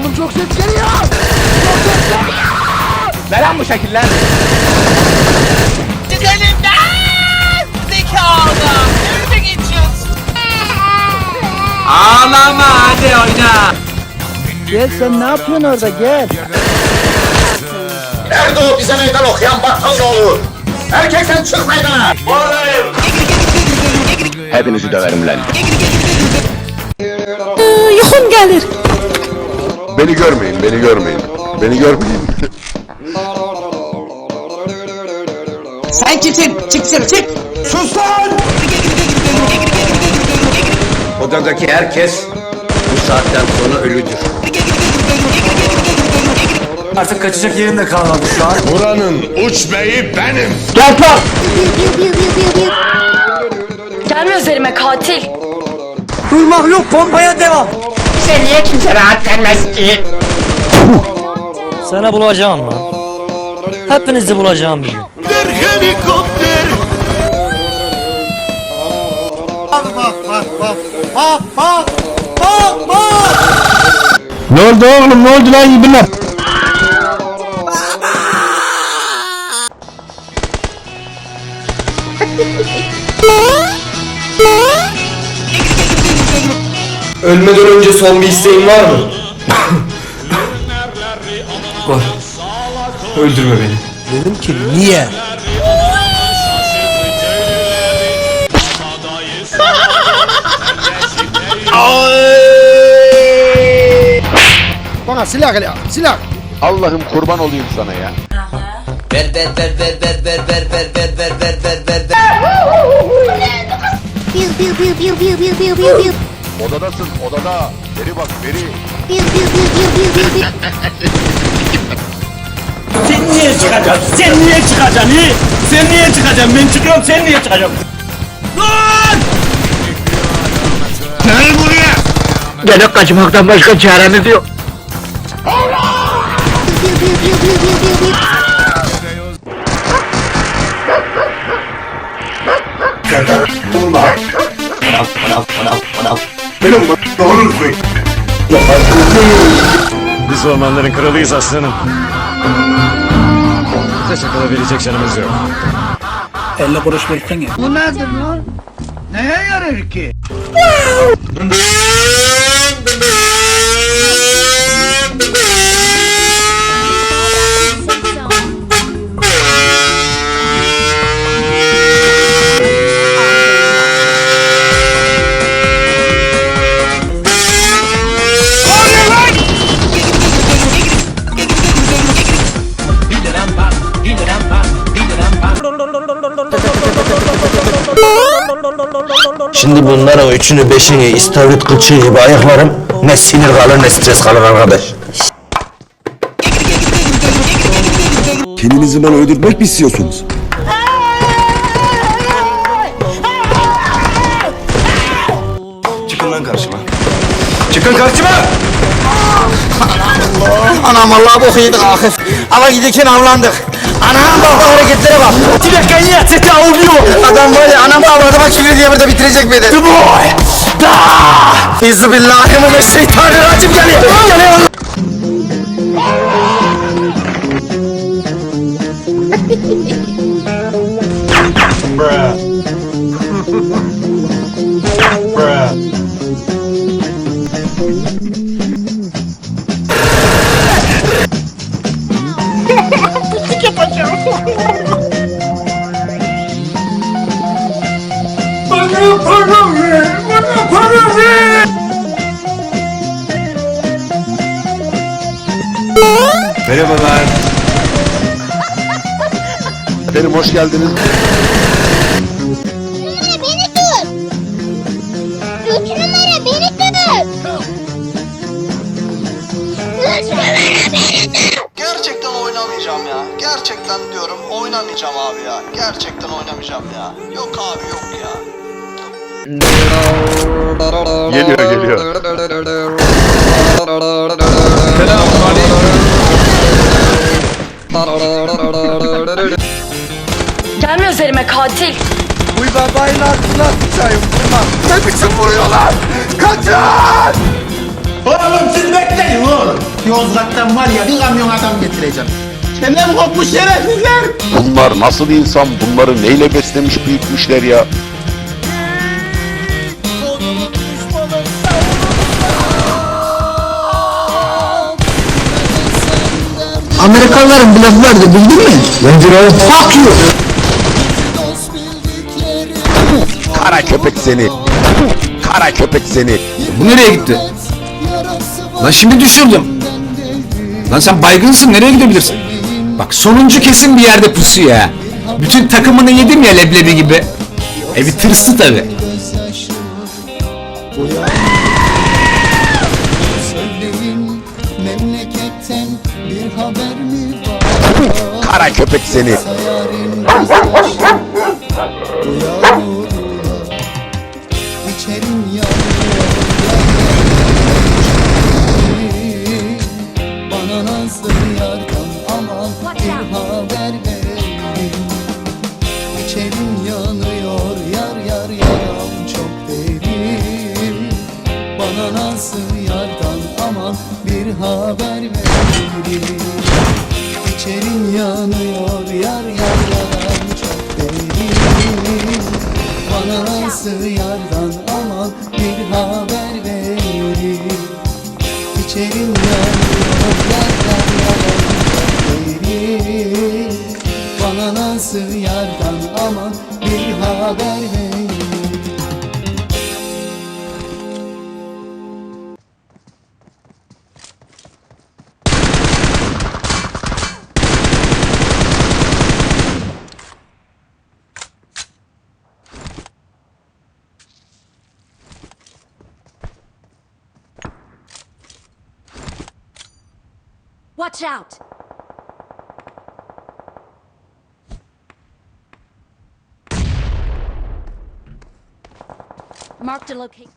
Oğlum çok ses geliyor. Çok ses geliyor. Ne lan bu şekiller? Çık elimden! Zekalı! Önüme geçiyorsun. Ağlama hadi oyna. Gel sen ne yapıyorsun orada gel. Nerede o bize meydan okuyan battal ne olur? Erkeksen çık meydana. Hepinizi döverim lan. Yuhum gelir. Beni görmeyin, beni görmeyin. Beni görmeyin. Sen kimsin? Çık dışarı çık! Odadaki herkes bu saatten sonra ölüdür. Artık kaçacak yerin de kalmadı şu an. Buranın uç beyi benim. Gelme üzerime katil. Durmak yok pompaya devam. Sen niye kimse rahat vermez ki? Sana bulacağım lan. Hepinizi bulacağım bir gün. Ne oldu oğlum ne oldu lan ibine? Ölmeden önce son bir isteğin var mı? var. Öldürme beni. Dedim ki niye? Bana silah gel silah. Allah'ım kurban olayım sana ya. Ver ver ver ver ver ver ver ver ver ver ver ver ver ver Biu biu biu biu biu biu biu biu biu. Odadasın odada. Beri bak beri. Bir bir bir bir bir bir bir. Sen niye çıkacaksın? Sen niye çıkacaksın? He? Sen niye çıkacaksın? Ben çıkıyorum sen niye çıkacaksın? Lan! Gel buraya! Gel kaçmaktan başka çaremiz yok. Bir bir bir bir bir bir bir. Hold on, hold on, hold on biu biu. Biz ormanların kralıyız aslanım. Bize çakılabilecek canımız yok. Elle kuruş versene. Bu nedir lan? Neye yarar ki? Şimdi bunların üçünü beşini istavrit kılçığı gibi ayaklarım ne sinir kalır ne stres kalır arkadaş. Kendinizi bana öldürmek mi istiyorsunuz? Çıkın lan karşıma. Çıkın karşıma! Anam Allah boku yedik akif. Ama giderken avlandık. Anam baba hareketlere bak. Tilerken ya sesi avlıyor. Adam böyle anam baba adama küfür diye burada bitirecek beni. The boy. Da. İzzü billahi mineşşeytanirracim geliyor. Geliyor Merhabalar. Efendim hoş geldiniz. Beni tut. Üç numara beni tut. Üç numara beni tut. Gerçekten oynamayacağım ya. Gerçekten diyorum oynamayacağım abi ya. Gerçekten oynamayacağım ya. Yok abi yok ya. Geliyor, geliyor. Gelme üzerime katil. Uy babayın altına sıçayım vurma. Ne biçim vuruyorlar? Kaçın! Oğlum siz bekleyin oğlum. Yozgat'tan var ya bir kamyon adam getireceğim. Çenem kopmuş şerefsizler. Bunlar nasıl insan? Bunları neyle beslemiş büyütmüşler ya? Amerikalıların bir lafı vardı bildin mi? Nedir o? Fuck you. Kara köpek seni. Kara köpek seni. Bu nereye gitti? Lan şimdi düşürdüm. Lan sen baygınsın nereye gidebilirsin? Bak sonuncu kesin bir yerde pusuyor ya. Bütün takımını yedim ya leblebi gibi. E bir tırstı tabi. Bir haber mi var? Kara köpek seni. İçerim yanıyor Bana nasıl yardan aman bir haber verin İçerim haber verin İçerim yanıyor yar yar yaram çok derin. Bana nasıl yardan aman bir haber Watch out! Marked a location.